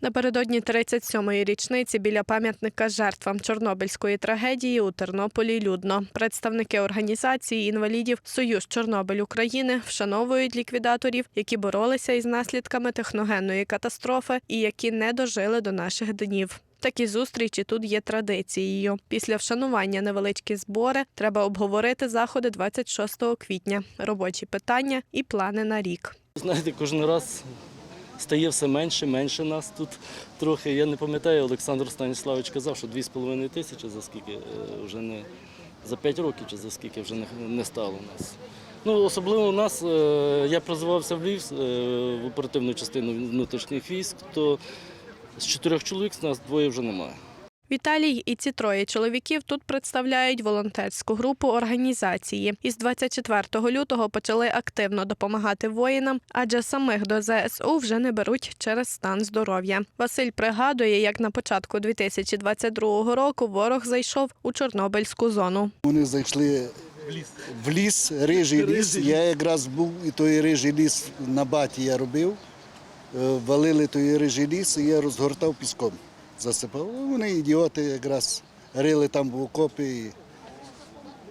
Напередодні 37-ї річниці біля пам'ятника жертвам Чорнобильської трагедії у Тернополі людно. Представники організації інвалідів Союз Чорнобиль України вшановують ліквідаторів, які боролися із наслідками техногенної катастрофи і які не дожили до наших днів. Такі зустрічі тут є традицією. Після вшанування невеличкі збори треба обговорити заходи 26 квітня, робочі питання і плани на рік. Знаєте, кожен раз стає все менше, менше нас тут трохи. Я не пам'ятаю, Олександр Станіславович казав, що 2,5 тисячі за скільки е, вже не за 5 років чи за скільки вже не, не стало нас. Ну, особливо у нас, е, я призивався в Львів е, в оперативну частину внутрішніх військ, то з чотирьох чоловік з нас двоє вже немає. Віталій і ці троє чоловіків тут представляють волонтерську групу організації. Із 24 лютого почали активно допомагати воїнам, адже самих до ЗСУ вже не беруть через стан здоров'я. Василь пригадує, як на початку 2022 року ворог зайшов у Чорнобильську зону. Вони зайшли в ліс, рижий ліс. Я якраз був і той рижий ліс на баті я робив. Е, Валили той рижий ліс, і я розгортав піском, засипав. Вони ідіоти якраз рили там в окопі. І,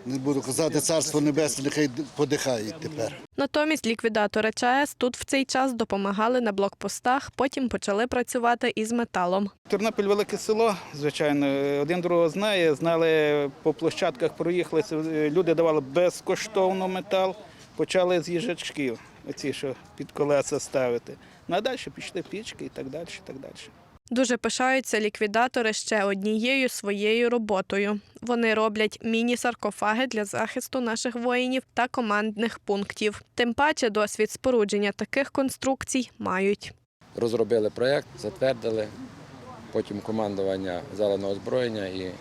не буду казати, царство небесне, нехай подихають тепер. Натомість ліквідатори ЧАЕС тут в цей час допомагали на блокпостах, потім почали працювати із металом. Тернопіль велике село, звичайно, один другого знає. Знали по площадках, проїхалися. Люди давали безкоштовно метал, почали з їжачків, оці, що під колеса ставити. Ну а далі пішли пічки і так далі. І так далі. Дуже пишаються ліквідатори ще однією своєю роботою. Вони роблять міні-саркофаги для захисту наших воїнів та командних пунктів. Тим паче досвід спорудження таких конструкцій мають. розробили проєкт, затвердили, потім командування на озброєння і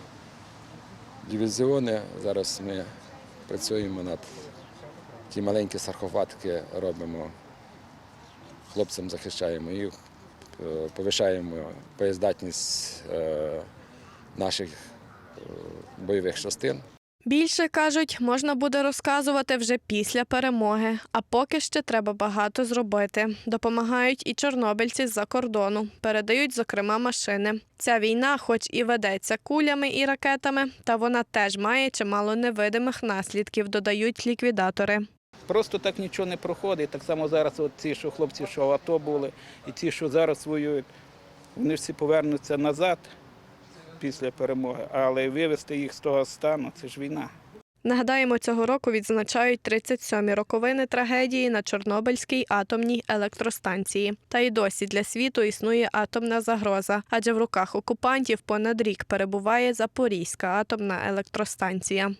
дивізіони. Зараз ми працюємо над ті маленькі саркофатки робимо. Хлопцям захищаємо їх, повишаємо боєздатність е, наших е, бойових частин. Більше кажуть, можна буде розказувати вже після перемоги. А поки ще треба багато зробити. Допомагають і чорнобильці з-за кордону, передають, зокрема, машини. Ця війна, хоч і ведеться кулями і ракетами, та вона теж має чимало невидимих наслідків, додають ліквідатори. Просто так нічого не проходить. Так само зараз от ці, що хлопці, що в АТО були, і ті, що зараз воюють, вони всі повернуться назад після перемоги, але вивести їх з того стану це ж війна. Нагадаємо, цього року відзначають 37-мі роковини трагедії на Чорнобильській атомній електростанції. Та й досі для світу існує атомна загроза, адже в руках окупантів понад рік перебуває Запорізька атомна електростанція.